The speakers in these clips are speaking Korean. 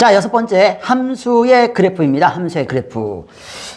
자, 여섯 번째 함수의 그래프입니다. 함수의 그래프.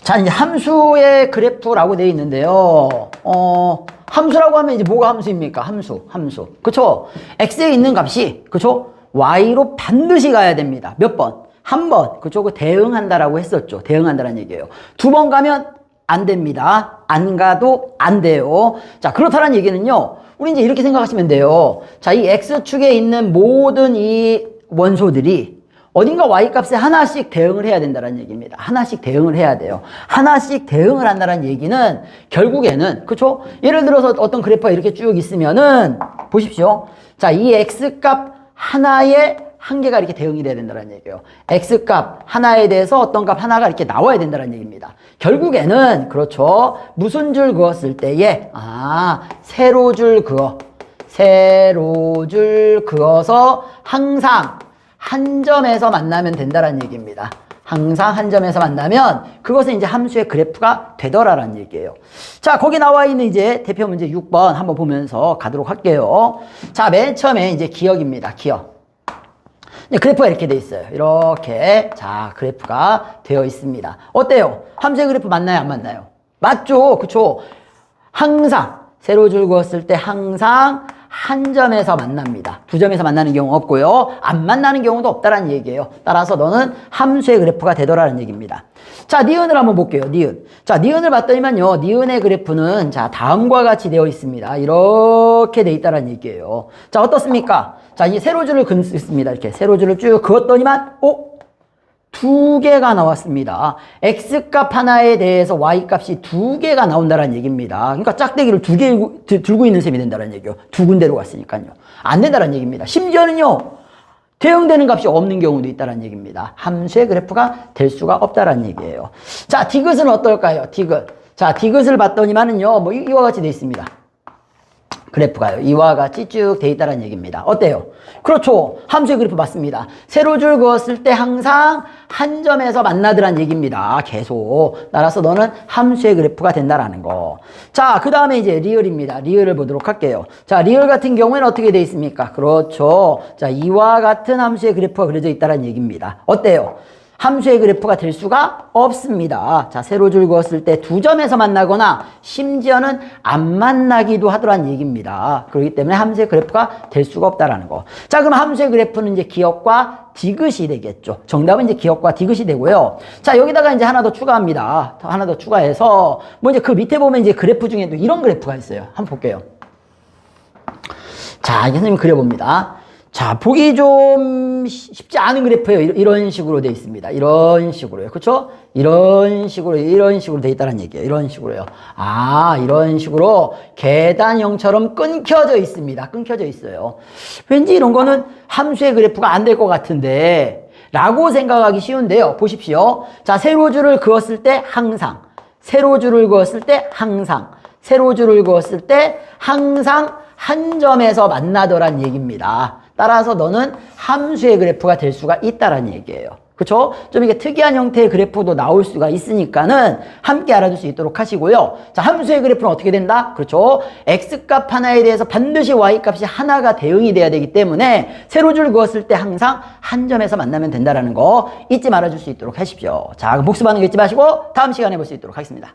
자, 이제 함수의 그래프라고 되어 있는데요. 어, 함수라고 하면 이제 뭐가 함수입니까? 함수, 함수. 그쵸? x에 있는 값이, 그쵸? y로 반드시 가야 됩니다. 몇 번? 한 번. 그쵸? 그 대응한다라고 했었죠. 대응한다는 얘기예요. 두 번 가면 안 됩니다. 안 가도 안 돼요. 자, 그렇다는 얘기는요. 우리 이제 이렇게 생각하시면 돼요. 자, 이 x축에 있는 모든 이 원소들이 어딘가 y 값에 하나씩 대응을 해야 된다는 얘기입니다. 하나씩 대응을 해야 돼요. 하나씩 대응을 한다는 얘기는 결국에는 그렇죠? 예를 들어서 어떤 그래프가 이렇게 쭉 있으면은 보십시오. 자, 이 x 값 하나에 한 개가 이렇게 대응이 돼야 된다는 얘기예요. x 값 하나에 대해서 어떤 값 하나가 이렇게 나와야 된다는 얘기입니다. 결국에는 그렇죠. 무슨 줄 그었을 때에 아, 세로 줄 그어. 세로 줄 그어서 항상 한 점에서 만나면 된다는 얘기입니다. 항상 한 점에서 만나면 그것은 이제 함수의 그래프가 되더라라는 얘기예요. 자, 거기 나와 있는 이제 대표 문제 6번 한번 보면서 가도록 할게요. 자, 맨 처음에 이제 기억입니다. 기억. 그래프가 이렇게 돼 있어요. 이렇게. 자, 그래프가 되어 있습니다. 어때요? 함수의 그래프 맞나요? 안 맞나요? 맞죠? 그쵸? 항상, 세로 줄 그었을 때 항상 한 점에서 만납니다. 두 점에서 만나는 경우 없고요. 안 만나는 경우도 없다라는 얘기예요. 따라서 너는 함수의 그래프가 되더라는 얘기입니다. 자, 니은을 한번 볼게요. 니은. 자, 니은을 봤더니만요. 니은의 그래프는 자, 다음과 같이 되어 있습니다. 이렇게 돼 있다라는 얘기예요. 자, 어떻습니까? 자, 이 세로줄을 긋습니다. 이렇게 세로줄을 쭉 그었더니만 오, 두 개가 나왔습니다. x값 하나에 대해서 y값이 두 개가 나온다는 얘기입니다. 그러니까 짝대기를 두 개 들고 있는 셈이 된다는 얘기요. 두 군데로 갔으니까요. 안 된다는 얘기입니다. 심지어는요. 대응되는 값이 없는 경우도 있다는 얘기입니다. 함수의 그래프가 될 수가 없다는 얘기예요. 자, 디귿은 어떨까요? 디귿. 자, 디귿을 봤더니만은요. 뭐 이와 같이 돼 있습니다. 그래프가요. 이와 같이 쭉 돼 있다는 얘기입니다. 어때요? 그렇죠. 함수의 그래프 맞습니다. 세로줄 그었을 때 항상 한 점에서 만나더란 얘기입니다. 계속. 따라서 너는 함수의 그래프가 된다라는 거. 자, 그 다음에 이제 리얼입니다. 리얼을 보도록 할게요. 자, 리얼 같은 경우에는 어떻게 돼 있습니까? 그렇죠. 자, 이와 같은 함수의 그래프가 그려져 있다는 얘기입니다. 어때요? 함수의 그래프가 될 수가 없습니다. 자, 세로줄 그었을 때 두 점에서 만나거나 심지어는 안 만나기도 하더란 얘기입니다. 그렇기 때문에 함수의 그래프가 될 수가 없다라는 거. 자, 그럼 함수의 그래프는 이제 기억과 디귿이 되겠죠. 정답은 이제 기억과 디귿이 되고요. 자, 여기다가 이제 하나 더 추가합니다. 하나 더 추가해서 뭐 이제 그 밑에 보면 이제 그래프 중에도 이런 그래프가 있어요. 한번 볼게요. 자, 선생님 그려봅니다. 자, 보기 좀 쉽지 않은 그래프예요. 이- 이런 식으로 돼 있습니다. 이런 식으로요. 그렇죠? 이런 식으로 이런 식으로 돼 있다는 얘기예요. 이런 식으로요. 아, 이런 식으로 계단형처럼 끊겨져 있습니다. 끊겨져 있어요. 왠지 이런 거는 함수의 그래프가 안 될 것 같은데 라고 생각하기 쉬운데요. 보십시오. 자, 세로줄을 그었을 때 항상 세로줄을 그었을 때 항상 세로줄을 그었을 때 항상 한 점에서 만나더란 얘기입니다. 따라서 너는 함수의 그래프가 될 수가 있다란 얘기예요. 그렇죠? 좀 이게 특이한 형태의 그래프도 나올 수가 있으니까는 함께 알아둘 수 있도록 하시고요. 자, 함수의 그래프는 어떻게 된다? 그렇죠? x값 하나에 대해서 반드시 y값이 하나가 대응이 돼야 되기 때문에 세로줄 그었을 때 항상 한 점에서 만나면 된다라는 거 잊지 말아줄 수 있도록 하십시오. 자, 복습하는 거 잊지 마시고 다음 시간에 볼 수 있도록 하겠습니다.